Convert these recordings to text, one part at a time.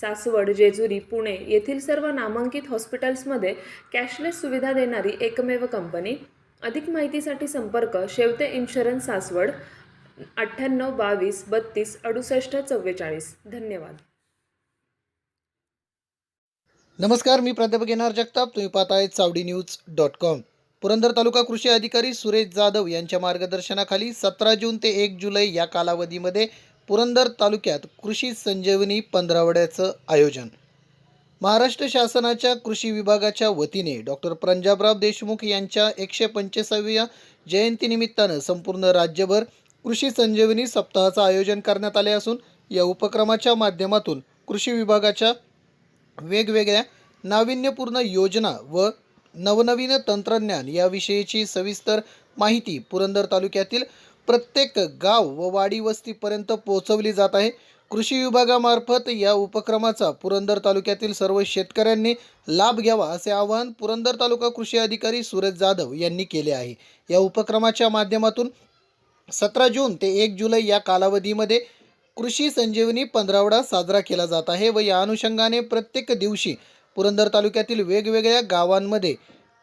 सासवड जेजुरी पुणे येथील सर्व नामांकित हॉस्पिटल्समध्ये कॅशलेस सुविधा देणारी एकमेव कंपनी. अधिक माहितीसाठी संपर्क शेवते इन्शुरन्स सासवड अठ्ठ्याण्णव बावीस बत्तीस अडुसष्ट चव्वेचाळीस. धन्यवाद. नमस्कार मी प्राध्यापक येणार जगताप. तुम्ही पाहताय Chavadi news dot com. Purandar taluka कृषी अधिकारी सुरेश जाधव यांच्या मार्गदर्शनाखाली सतरा जून ते एक जुलै या कालावधीमध्ये पुरंदर तालुक्यात कृषी संजीवनी पंधरावड्याचं आयोजन. महाराष्ट्र शासनाच्या कृषी विभागाच्या वतीने डॉक्टर पंजाबराव देशमुख यांच्या एकशे पंचेसाव्या जयंतीनिमित्तानं संपूर्ण राज्यभर कृषी संजीवनी सप्ताहाचं आयोजन करण्यात आले असून या उपक्रमाच्या माध्यमातून कृषी विभागाच्या वेगवेगळ्या नाविन्यपूर्ण योजना व नवनवीन तंत्रज्ञान याविषयीची सविस्तर माहिती पुरंदर तालुक्यातील प्रत्येक गाव व वाडी वस्तीपर्यंत पोहोचवली जात आहे. कृषी विभागामार्फत या उपक्रमाचा पुरंदर तालुक्यातील सर्व शेतकऱ्यांनी लाभ घ्यावा असे आवाहन पुरंदर तालुका कृषी अधिकारी सूरज जाधव यांनी केले आहे. या उपक्रमाच्या माध्यमातून सतरा जून ते एक जुलै या कालावधीमध्ये कृषी संजीवनी पंधरावडा साजरा केला जात आहे व या अनुषंगाने प्रत्येक दिवशी पुरंदर तालुक्यातील वेगवेगळ्या गावांमध्ये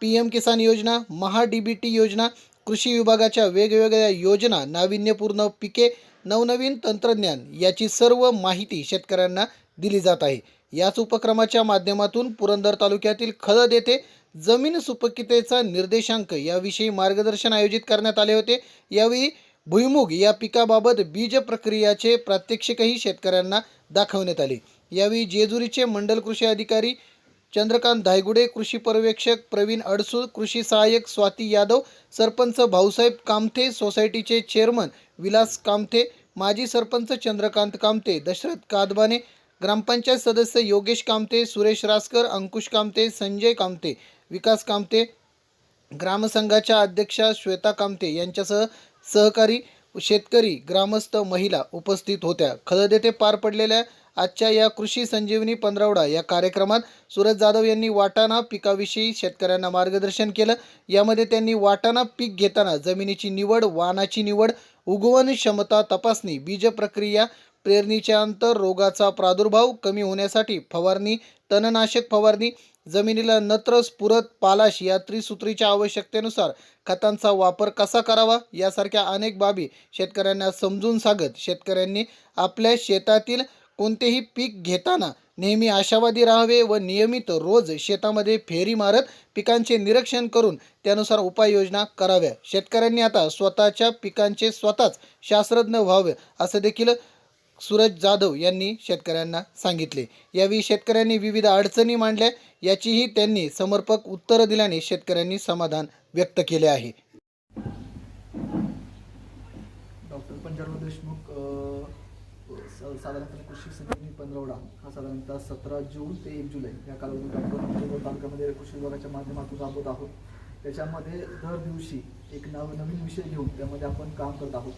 पी एम किसान योजना महा डी बी टी योजना कृषी विभागाच्या वेगवेगळ्या योजना नाविन्यपूर्ण पिके नवनवीन तंत्रज्ञान याची सर्व माहिती शेतकऱ्यांना दिली जात आहे. याच उपक्रमाच्या माध्यमातून पुरंदर तालुक्यातील खळद येथे जमीन सुपकितेचा निर्देशांक याविषयी मार्गदर्शन आयोजित करण्यात आले होते. यावेळी भुईमुग या पिकाबाबत बीज प्रक्रियाचे प्रात्यक्षिकही शेतकऱ्यांना दाखवण्यात आले. यावेळी जेजुरीचे मंडल कृषी अधिकारी चंद्रकांत धायगुडे कृषी पर्यवेक्षक प्रवीण अडसूळ कृषी सहाय्यक स्वाती यादव सरपंच भाऊसाहेब कामथे सोसायटीचे चेअरमन विलास कामथे माजी सरपंच चंद्रकांत कामते दशरथ कादबाने ग्रामपंचायत सदस्य योगेश कामते सुरेश रासकर अंकुश कामते संजय कामते विकास कामते ग्रामसंघाच्या अध्यक्षा श्वेता कामते यांच्यासह सहकारी शेतकरी ग्रामस्थ महिला उपस्थित होत्या. खळद येथे पार पडलेल्या आजच्या या कृषी संजीवनी पंधरावडा या कार्यक्रमात सुरज जाधव यांनी वाटाणा पिकाविषयी शेतकऱ्यांना मार्गदर्शन केलं. यामध्ये त्यांनी वाटाणा पीक घेताना जमिनीची निवड वाहनाची निवड उगवण क्षमता तपासणी बीज प्रक्रिया पेरणीच्या अंतर रोगाचा प्रादुर्भाव कमी होण्यासाठी फवारणी तणनाशक फवारणी जमिनीला नत्र स्फुरत पालाश या त्रिसूत्रीच्या आवश्यकतेनुसार खतांचा वापर कसा करावा यासारख्या अनेक बाबी शेतकऱ्यांना समजून सांगत शेतकऱ्यांनी आपल्या शेतातील कोणतेही पीक घेताना नेहमी आशावादी राहावे व नियमित रोज शेतामध्ये फेरी मारत पिकांचे निरीक्षण करून त्यानुसार उपाययोजना कराव्या. शेतकऱ्यांनी आता स्वतःच्या पिकांचे स्वतःच शास्त्रज्ञ व्हावे असं देखील सूरज जाधव यांनी शेतकऱ्यांना सांगितले. यावेळी शेतकऱ्यांनी विविध अडचणी मांडल्या याचीही त्यांनी समर्पक उत्तरं दिल्याने शेतकऱ्यांनी समाधान व्यक्त केले आहे. डॉक्टर पंजाबराव देशमुख साधारणतः कृषी संजीवनी पंधरवडा हा साधारणतः सतरा जून ते एक जुलै या कालावधीत आपण तालुक्यामध्ये कृषी विभागाच्या माध्यमातून राबवत आहोत. त्याच्यामध्ये दर दिवशी एक नव नवीन विषय घेऊन त्यामध्ये आपण काम करत आहोत.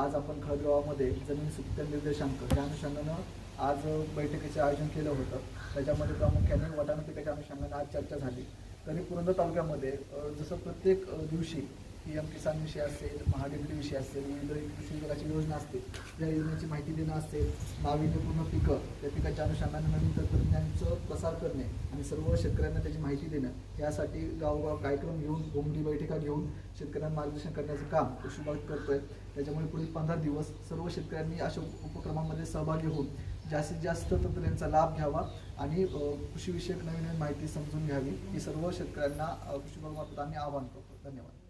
आज आपण खळदगावामध्ये जमीन सुप्त निर्देशांक या अनुषंगानं आज बैठकीचे आयोजन केलं होतं. त्याच्यामध्ये प्रामुख्याने वाटाणा पिकाच्या अनुषंगाने आज चर्चा झाली. तरी पुरंदर तालुक्यामध्ये जसं प्रत्येक दिवशी पी एम किसान विषय असेल महाडिग्री विषय असेल विविध कृषी विभागाची योजना असते त्या योजनेची माहिती देणं असेल नाविन्यपूर्ण पिकं त्या पिकाच्या अनुषंगाने नवीन तंत्रज्ञानाचं प्रसार करणे आणि सर्व शेतकऱ्यांना त्याची माहिती देणं यासाठी गावोगाव कार्यक्रम घेऊन घोंगडी बैठका घेऊन शेतकऱ्यांना मार्गदर्शन करण्याचं काम कृषी विभाग करतोय. त्याच्यामुळे पुढील पंधरा दिवस सर्व शेतकऱ्यांनी अशा उपक्रमामध्ये सहभागी होऊन जास्तीत जास्त तंत्रज्ञानाचा लाभ घ्यावा आणि कृषीविषयक नवीन नवीन माहिती समजून घ्यावी. ही सर्व शेतकऱ्यांना कृषी विभागामार्फत आम्ही आवाहन करतो. धन्यवाद.